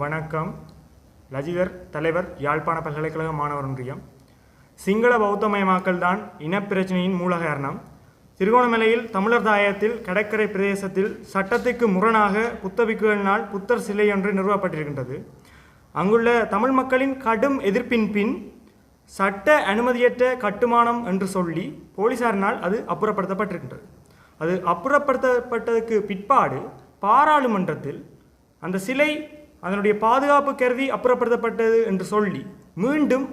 வணக்கம். லஜிதர் தலைவர் யாழ்ப்பாண பல்கலைக்கழக மாணவர் ஒன்றியம். சிங்கள பௌத்தமயமாக்கல் தான் இனப்பிரச்சனையின் மூல காரணம் திருகோணமலையில் தமிழர் தாயத்தில் கடற்கரை பிரதேசத்தில் சட்டத்துக்கு முரணாக புத்தபிக்குகளினால் புத்தர் சிலை ஒன்று நிறுவப்பட்டிருக்கின்றது. அங்குள்ள தமிழ் மக்களின் கடும் எதிர்ப்பின் பின் சட்ட அனுமதியற்ற கட்டுமானம் என்று சொல்லி போலீசாரினால் அது அப்புறப்படுத்தப்பட்டிருக்கின்றது. அது அப்புறப்படுத்தப்பட்டதுக்கு பிற்பாடு பாராளுமன்றத்தில் அந்த சிலை அதனுடைய பாதுகாப்பு கருதி அப்புறப்படுத்தப்பட்டது என்று சொல்லி மீண்டும்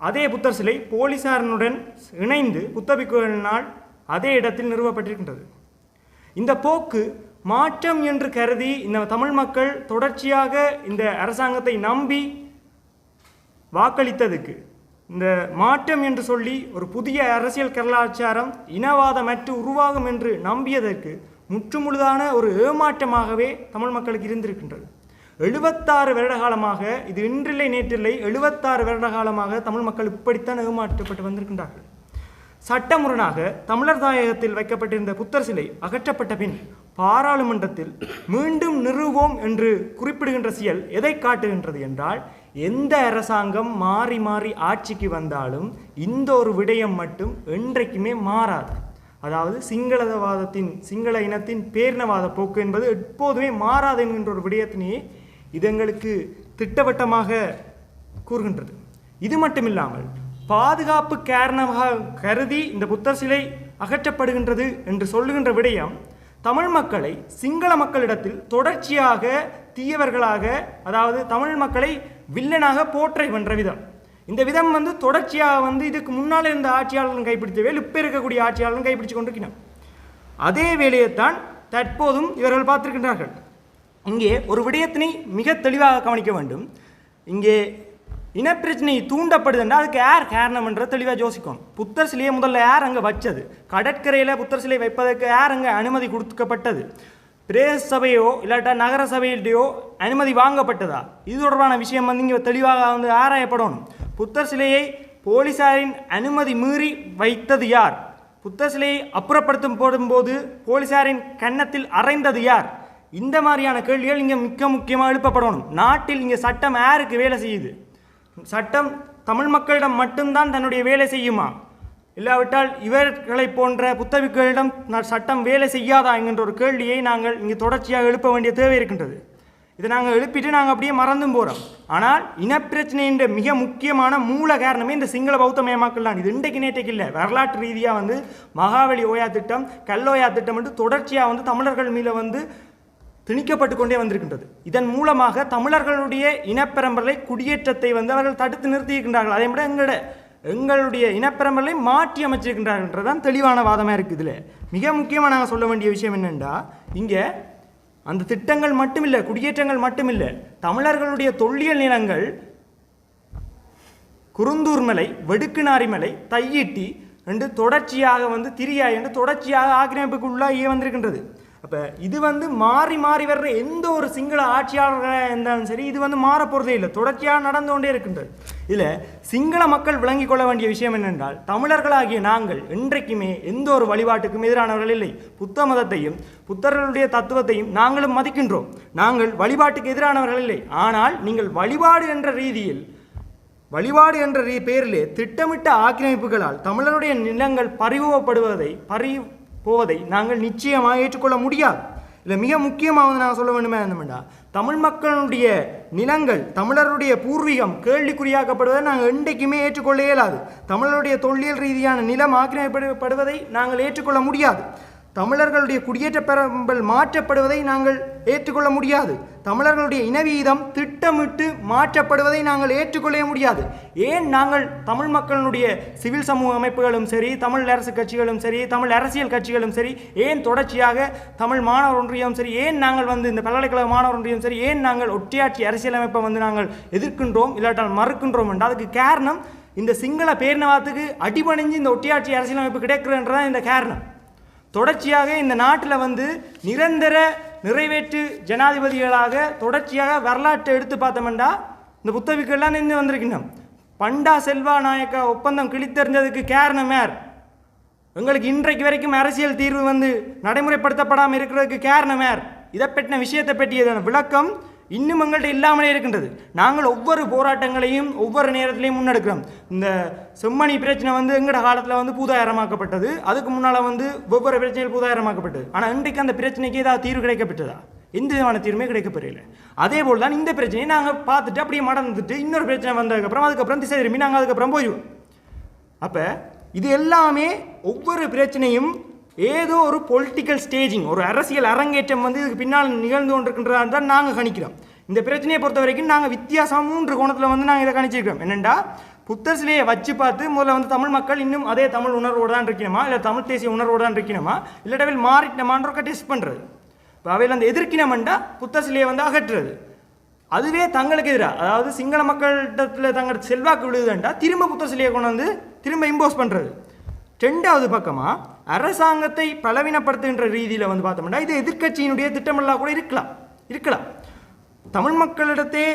அதே புத்தர் சிலை போலீசாரனுடன் இணைந்து புத்தபிக்குகளினால் அதே இடத்தில் நிறுவப்பட்டிருக்கின்றது. இந்த போக்கு மாற்றம் என்று கருதி இந்த தமிழ் மக்கள் தொடர்ச்சியாக இந்த அரசாங்கத்தை நம்பி வாக்களித்ததுக்கு இந்த மாற்றம் என்று சொல்லி ஒரு புதிய அரசியல் கலாச்சாரம் இனவாதமற்று உருவாகும் என்று நம்பியதற்கு முற்றுமுழுதான ஒரு ஏமாற்றமாகவே தமிழ் மக்களுக்கு இருந்திருக்கின்றது. எழுபத்தாறு வருட காலமாக இது இன்றில்லை நேற்றில்லை எழுபத்தாறு வருட காலமாக தமிழ் மக்கள் இப்படித்தான் ஏமாற்றப்பட்டு வந்திருக்கின்றார்கள். சட்டமுரணாக தமிழர் தாயகத்தில் வைக்கப்பட்டிருந்த புத்தர் சிலை அகற்றப்பட்ட பின் பாராளுமன்றத்தில் மீண்டும் நிறுவோம் என்று குறிப்பிடுகின்ற செயல் எதை காட்டுகின்றது என்றால் எந்த அரசாங்கம் மாறி மாறி ஆட்சிக்கு வந்தாலும் இந்த ஒரு விடயம் மட்டும் என்றைக்குமே மாறாது. அதாவது சிங்களவாதத்தின் சிங்கள இனத்தின் பேரினவாத போக்கு என்பது எப்போதுமே மாறாது என்கின்ற ஒரு விடயத்தினையே இது எங்களுக்கு திட்டவட்டமாக கூறுகின்றது. இது மட்டுமில்லாமல் பாதுகாப்பு காரணமாக கருதி இந்த புத்தர் சிலை அகற்றப்படுகின்றது என்று சொல்லுகின்ற விடயம் தமிழ் மக்களை சிங்கள மக்களிடத்தில் தொடர்ச்சியாக தீயவர்களாக அதாவது தமிழ் மக்களை வில்லனாக போற்றை வென்ற விதம். இந்த விதம் வந்து தொடர்ச்சியாக வந்து இதுக்கு முன்னால் இருந்த ஆட்சியாளர்களும் கைப்பிடித்த வேலை இப்போ இருக்கக்கூடிய ஆட்சியாளர்களும் கைப்பிடிச்சு கொண்டிருக்கிறார் அதே வேலையைத்தான் தற்போதும் இவர்கள் பார்த்திருக்கின்றார்கள். இங்கே ஒரு விடயத்தினை மிக தெளிவாக கவனிக்க வேண்டும். இங்கே இனப்பிரச்சனை தூண்டப்படுதுன்னா அதுக்கு யார் காரணம் என்ற தெளிவாக யோசிக்கணும் புத்தர் சிலையை முதல்ல யார் அங்கே வச்சது? கடற்கரையில் புத்தர் சிலை வைப்பதற்கு யார் அங்கே அனுமதி கொடுக்கப்பட்டது? பிரேச சபையோ இல்லாட்டா நகர சபையிலையோ அனுமதி வாங்கப்பட்டதா? இது தொடர்பான விஷயம் வந்து இங்கே தெளிவாக வந்து ஆராயப்படணும். புத்தர் சிலையை போலீசாரின் அனுமதி மீறி வைத்தது யார்? புத்தர் சிலையை அப்புறப்படுத்தும் போடும்போது போலீசாரின் கன்னத்தில் அறைந்தது யார்? இந்த மாதிரியான கேள்விகள் இங்கே மிக முக்கியமாக எழுப்பப்படணும். நாட்டில் இங்கே சட்டம் யாருக்கு வேலை செய்யுது? சட்டம் தமிழ் மக்களிடம் மட்டும்தான் தன்னுடைய வேலை செய்யுமா? இல்லாவிட்டால் இவர்களை போன்ற புத்தவிகளிடம் ந- சட்டம் வேலை செய்யாதா என்கின்ற ஒரு கேள்வியை நாங்கள் இங்கே தொடர்ச்சியாக எழுப்ப வேண்டிய தேவை இருக்கின்றது. இதை நாங்கள் எழுப்பிட்டு நாங்கள் அப்படியே மறந்தும் போகிறோம் ஆனால் இனப்பிரச்சனையின் மிக முக்கியமான மூல காரணமே இந்த சிங்கள பௌத்த மயமாக்கல் தான். இது இன்றைக்கு நேற்றைக்கு இல்லை. வரலாற்று ரீதியாக வந்து மகாவலி ஓயா திட்டம் கல்லோயா திட்டம் என்று தொடர்ச்சியாக வந்து தமிழர்கள் மீது வந்து திணிக்கப்பட்டு கொண்டே வந்திருக்கின்றது. இதன் மூலமாக தமிழர்களுடைய இனப்பெரம்பலை குடியேற்றத்தை வந்து அவர்கள் தடுத்து நிறுத்தியிருக்கின்றார்கள். அதே விட எங்களோட எங்களுடைய இனப்பெரம்பலை மாற்றி அமைச்சிருக்கின்றார்கள்ன்றதான் தெளிவான வாதமாக இருக்குது இதில். மிக முக்கியமாக நாங்கள் சொல்ல வேண்டிய விஷயம் என்னென்னா இங்கே அந்த திட்டங்கள் மட்டுமில்லை குடியேற்றங்கள் மட்டுமில்லை தமிழர்களுடைய தொல்லியல் நிலங்கள் குருந்தூர் மலை வெடுக்குநாரி மலை தையிட்டி என்று தொடர்ச்சியாக வந்து திரியாய் என்று தொடர்ச்சியாக ஆக்கிரமிப்புக்குள்ளாகியே வந்திருக்கின்றது. அப்போ இது வந்து மாறி மாறி வர்ற எந்த ஒரு சிங்கள ஆட்சியாளராக இருந்தாலும் சரி இது வந்து மாற போகிறதே இல்லை. தொடர்ச்சியாக நடந்து கொண்டே இருக்கின்றது. இதில் சிங்கள மக்கள் விளங்கிக் கொள்ள வேண்டிய விஷயம் என்னென்றால் தமிழர்களாகிய நாங்கள் என்றைக்குமே எந்த ஒரு வழிபாட்டுக்கும் எதிரானவர்கள் இல்லை. புத்த மதத்தையும் புத்தர்களுடைய தத்துவத்தையும் நாங்களும் மதிக்கின்றோம். நாங்கள் வழிபாட்டுக்கு எதிரானவர்கள் இல்லை. ஆனால் நீங்கள் வழிபாடு என்ற ரீதியில் வழிபாடு என்ற பெயரிலே பேரிலே திட்டமிட்ட ஆக்கிரமிப்புகளால் தமிழருடைய நிலங்கள் பறிவுபடுவதை பறி போவதை நாங்கள் நிச்சயமாக ஏற்றுக்கொள்ள முடியாது. இதில் மிக முக்கியமாக வந்து நான் சொல்ல வேண்டுமே என்னமெண்டா தமிழ் மக்களுடைய நிலங்கள் தமிழருடைய பூர்வீகம் கேள்விக்குறியாக்கப்படுவதை நாங்கள் என்றைக்குமே ஏற்றுக்கொள்ள இயலாது. தமிழருடைய தொல்லியல் ரீதியான நிலம் ஆக்கிரமிப்படுவதை நாங்கள் ஏற்றுக்கொள்ள முடியாது. தமிழர்களுடைய குடியேற்ற பெரம்பல் மாற்றப்படுவதை நாங்கள் ஏற்றுக்கொள்ள முடியாது. தமிழர்களுடைய இனவீதம் திட்டமிட்டு மாற்றப்படுவதை நாங்கள் ஏற்றுக்கொள்ளவே முடியாது. ஏன் நாங்கள் தமிழ் மக்களுடைய சிவில் சமூக அமைப்புகளும் சரி தமிழ் அரசு கட்சிகளும் சரி தமிழ் அரசியல் கட்சிகளும் சரி ஏன் தொடர்ச்சியாக தமிழ் மாணவர் ஒன்றியம் சரி ஏன் நாங்கள் வந்து இந்த பல்கலைக்கழக மாணவர் ஒன்றியம் சரி ஏன் நாங்கள் ஒற்றையாட்சி அரசியலமைப்பை வந்து நாங்கள் எதிர்க்கின்றோம் இல்லாட்டால் மறுக்கின்றோம் என்றால் அதுக்கு காரணம் இந்த சிங்கள பேரினவாத்துக்கு அடிபணிஞ்சு இந்த ஒட்டியாட்சி அரசியலமைப்பு கிடைக்கிறதுன்றதான் இந்த காரணம். தொடர்ச்சியாக இந்த நாட்டில் வந்து நிரந்தர நிறைவேற்று ஜனாதிபதிகளாக தொடர்ச்சியாக வரலாற்றை எடுத்து பார்த்தோம்னா இந்த புத்தவிக்கெல்லாம் நின்று வந்திருக்கணும் பண்டா செல்வா நாயக்கா ஒப்பந்தம் கிழித்தெறிஞ்சதுக்கு காரணம் யார்? எங்களுக்கு இன்றைக்கு வரைக்கும் அரசியல் தீர்வு வந்து நடைமுறைப்படுத்தப்படாமல் இருக்கிறதுக்கு காரணம் யார்? இதை பற்றின விஷயத்தை பற்றியதான விளக்கம் இன்னும் எங்கள்கிட்ட இல்லாமலே இருக்கின்றது. நாங்கள் ஒவ்வொரு போராட்டங்களையும் ஒவ்வொரு நேரத்திலையும் முன்னெடுக்கிறோம். இந்த செம்மணி பிரச்சனை வந்து எங்கட காலத்தில் வந்து பூதாயிரமாக்கப்பட்டது அதுக்கு முன்னால் வந்து ஒவ்வொரு பிரச்சனைகள் பூதாயிரமாக்கப்பட்டது ஆனால் இன்றைக்கு அந்த பிரச்சனைக்கு ஏதாவது தீர்வு கிடைக்கப்பட்டதா? எந்த விதமான தீர்வுமே கிடைக்கப்பெறல அதே போல் தான் இந்த பிரச்சனையை நாங்கள் பார்த்துட்டு அப்படியே மடந்துட்டு இன்னொரு பிரச்சனை வந்ததுக்கப்புறம் அதுக்கப்புறம் திசை திரும்பி நாங்கள் அதுக்கப்புறம் போயிடுவோம் அப்போ இது எல்லாமே ஒவ்வொரு பிரச்சனையும் ஏதோ ஒரு பொலிட்டிக்கல் ஸ்டேஜிங் ஒரு அரசியல் அரங்கேற்றம் வந்து இதுக்கு பின்னால் நிகழ்ந்து கொண்டிருக்கின்றதா தான் நாங்கள் கணிக்கிறோம். இந்த பிரச்சனையை பொறுத்த வரைக்கும் நாங்கள் வித்தியாசம் மூன்று கோணத்தில் வந்து நாங்கள் இதை கணிச்சிருக்கிறோம். என்னென்னா புத்தர் சிலையை வச்சு பார்த்து முதல்ல வந்து தமிழ் மக்கள் இன்னும் அதே தமிழ் உணர்வோடு தான் இருக்கணுமா இல்லை தமிழ் தேசிய உணர்வோடு தான் இருக்கணுமா இல்லாட்டவில் மாறிட்டமான்றக்க டெஸ்ட் பண்ணுறது இப்போ அவையில் அந்த எதிர்க்கினமெண்டா? புத்தர் சிலையை வந்து அகற்றுறது. அதுவே தங்களுக்கு எதிராக அதாவது சிங்கள மக்களிடத்தில் தங்கள் செல்வாக்கு விழுதுண்டா திரும்ப புத்த சிலையை கொண்டு வந்து திரும்ப இம்போஸ் பண்ணுறது ரெண்டாவது பக்கமாக அரசாங்கத்தை பலவீனப்படுத்துகின்ற ரீதியில் வந்து பார்த்தோம்னா இது எதிர்க்கட்சியினுடைய திட்டமெல்லாம் கூட இருக்கலாம். இருக்கலாம். தமிழ் மக்களிடத்தே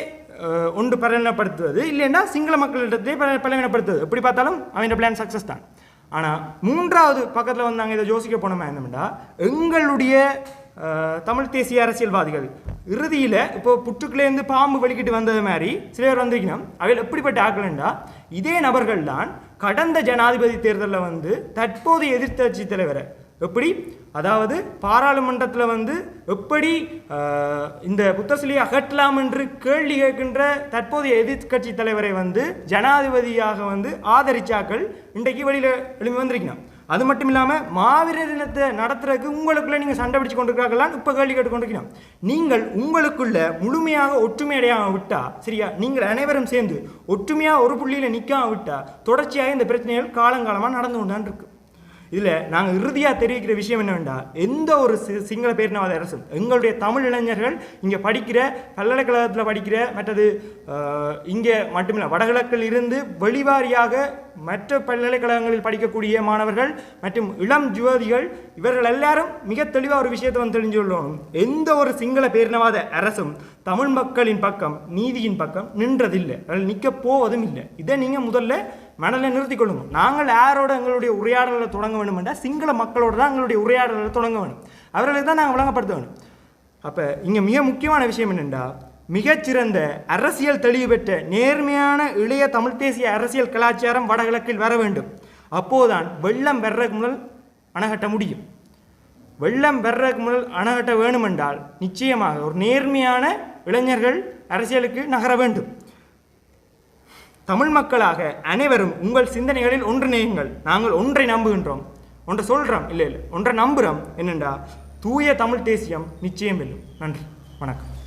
ஒன்று பலவீனப்படுத்துவது இல்லைன்னா சிங்கள மக்களிடத்தே பல பலவீனப்படுத்துவது. எப்படி பார்த்தாலும் அவன் பிளான் சக்ஸஸ் தான். ஆனால் மூன்றாவது பக்கத்தில் வந்து நாங்கள் இதை யோசிக்க போனோமா என்னமெண்டா எங்களுடைய தமிழ் தேசிய அரசியல்வாதிகள் இறுதியில் இப்போ புற்றுக்குள்ளேருந்து பாம்பு வெளிக்கிட்டு வந்தது மாதிரி சில பேர் வந்திருக்கணும். அவையில் எப்படிப்பட்ட ஆக்கலண்டா இதே நபர்கள் தான் கடந்த ஜனாதிபதி தேர்தலில் வந்து தற்போதைய எதிர்த்தட்சி தலைவரை. எப்படி? அதாவது பாராளுமன்றத்தில் வந்து எப்படி இந்த புத்தசிலையை அகற்றலாம் என்று கேள்வி கேட்கின்ற தற்போதைய எதிர்கட்சி தலைவரை வந்து ஜனாதிபதியாக வந்து ஆதரிச்சாக்கள் இன்றைக்கு வெளியில் எழுப்பி வந்திருக்கணும். அது மட்டும் இல்லாமல் மாவீரர் இனத்தை நடத்துறதுக்கு உங்களுக்குள்ளே நீங்கள் சண்டை பிடிச்சு கொண்டிருக்காங்களான்னு இப்போ கேள்வி கேட்டு கொண்டிருக்கணும் நீங்கள் உங்களுக்குள்ள முழுமையாக ஒற்றுமையடையாம விட்டா சரியா? நீங்கள் அனைவரும் சேர்ந்து ஒற்றுமையாக ஒரு புள்ளியில் நிற்காம விட்டா தொடர்ச்சியாக இந்த பிரச்சனைகள் காலங்காலமாக நடந்து கொண்டான் இருக்கு. இதில் நாங்கள் இறுதியாக தெரிவிக்கிற விஷயம் என்னவெண்டா எந்த ஒரு சி- சிங்கள பேரினவாத அரசும் எங்களுடைய தமிழ் இளைஞர்கள் இங்கே படிக்கிற பல்கலைக்கழகத்தில் படிக்கிற மற்றது இங்கே மட்டுமில்லை வடகிழக்கில் இருந்து வெளிவாரியாக மற்ற பல்கலைக்கழகங்களில் படிக்கக்கூடிய மாணவர்கள் மற்றும் இளம் ஜுவதிகள் இவர்கள் எல்லாரும் மிக தெளிவாக ஒரு விஷயத்தை வந்து தெரிஞ்சு கொள்ளணும். எந்த ஒரு சிங்கள பேரினவாத அரசும் தமிழ் மக்களின் பக்கம் நீதியின் பக்கம் நின்றதில்லை. அதில் நிற்க போவதும் இல்லை. இதை நீங்கள் முதல்ல மனதில் நிறுத்தி கொள்ளுங்கள் நாங்கள் யாரோட எங்களுடைய உரையாடலை தொடங்க வேண்டுமெண்டா சிங்கள மக்களோட தான் எங்களுடைய உரையாடலை தொடங்க வேணும். அவர்களுக்கு தான் நாங்கள் விளங்கப்படுத்த வேணும். அப்போ இங்கே மிக முக்கியமான விஷயம் என்னென்னா மிகச்சிறந்த அரசியல் தெளிவு பெற்ற நேர்மையான இளைய தமிழ் தேசிய அரசியல் கலாச்சாரம் வடகிழக்கில் வர வேண்டும். அப்போதுதான் வெள்ளம் வர்றதுக்கு முதல் அணகட்ட முடியும். வெள்ளம் வர்றதுக்கு முதல் அணகட்ட வேணுமென்றால் நிச்சயமாக ஒரு நேர்மையான இளைஞர்கள் அரசியலுக்கு நகர வேண்டும். தமிழ் மக்களாக அனைவரும் உங்கள் சிந்தனைகளில் ஒன்றிணையுங்கள் நாங்கள் ஒன்றை நம்புகின்றோம். ஒன்றை சொல்கிறோம் இல்லை இல்லை. ஒன்றை நம்புகிறோம் என்னென்றா? தூய தமிழ் தேசியம் நிச்சயம் வெல்லும் நன்றி. வணக்கம்.